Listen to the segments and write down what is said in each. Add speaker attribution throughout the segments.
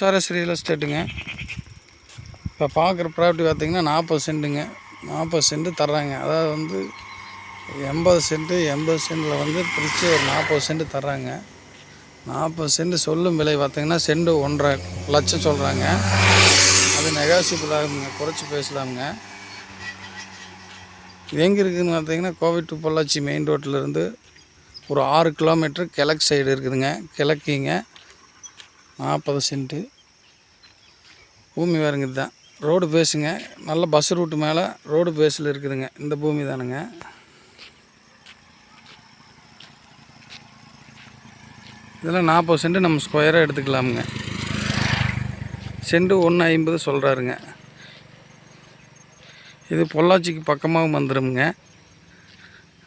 Speaker 1: எச்ஆர்எஸ் real எஸ்டேட்டுங்க இப்போ பார்க்குற property பார்த்தீங்கன்னா நாற்பது சென்ட்டுங்க. நாற்பது சென்ட்டு தர்றாங்க. அதாவது வந்து எண்பது சென்ட்டு எண்பது சென்ட்டில் வந்து பிரித்து ஒரு நாற்பது சென்ட்டு தர்றாங்க. நாற்பது சென்ட் சொல்லும் விலை பார்த்திங்கன்னா சென்ட் ஒன்றரை லட்சம் சொல்கிறாங்க அது நெகாசிபிள் ஆகுங்க குறைச்சி பேசலாமுங்க. இது எங்கே இருக்குதுன்னு பார்த்தீங்கன்னா கோவை டு பொள்ளாச்சி மெயின் ரோட்டிலேருந்து ஒரு ஆறு கிலோமீட்டர் கிழக்கு சைடு இருக்குதுங்க. கிழக்கிங்க. நாற்பது சென்ட்டு. பூமி வேறுங்க இதுதான். ரோடு பேஸுங்க நல்ல பஸ் ரூட்டு மேலே ரோடு பேஸில் இருக்குதுங்க. இந்த பூமி தானுங்க. இதில் நாற்பது சென்ட் நம்ம ஸ்கொயராக எடுத்துக்கலாமுங்க. சென்ட் ஒன்று ஐம்பது சொல்கிறாருங்க இது பொள்ளாச்சிக்கு பக்கமாகவும் வந்துடும்ங்க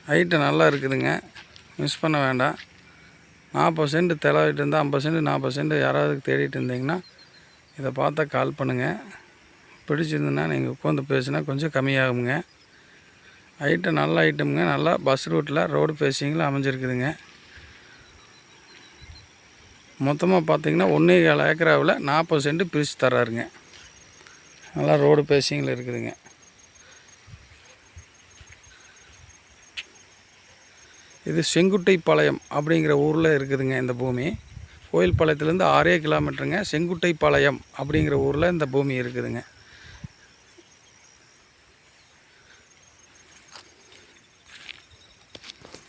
Speaker 1: ஹைட்டு நல்லா இருக்குதுங்க. மிஸ் பண்ண வேண்டாம். நாற்பது சென்ட் தெளிவிட்டு இருந்தால் ஐம்பது சென்ட் நாற்பது சென்ட் யாராவது தேடிட்டு இருந்தீங்கன்னா இதை பார்த்தா கால் பண்ணுங்கள் பிடிச்சிருந்துன்னா நீங்கள் உட்காந்து பேசுனா கொஞ்சம் கம்மியாகுங்க ஐட்டம் நல்ல ஐட்டமுங்க நல்லா பஸ் ரூட்டில் ரோடு பேசிங்கில் அமைஞ்சிருக்குதுங்க. மொத்தமாக பார்த்தீங்கன்னா ஒன்றே ஏழு ஏக்கராவில் நாற்பது சென்ட் பிரித்து தர்றாருங்க. நல்லா ரோடு பேசிங்கில் இருக்குதுங்க. இது செங்குட்டைப்பாளையம் அப்படிங்கிற ஊரில் இருக்குதுங்க இந்த பூமி. கோயில் பாளையத்துலேருந்து ஆறே கிலோமீட்டருங்க. செங்குட்டைப்பாளையம் அப்படிங்கிற ஊரில் இந்த பூமி இருக்குதுங்க.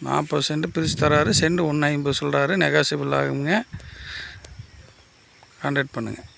Speaker 1: நாற்பது சென்ட் பிரித்து தராரு. சென்ட் ஒன்று ஐம்பது சொல்கிறாரு நெகாசிபிள் ஆகுங்க. கான்டாக்ட் பண்ணுங்கள்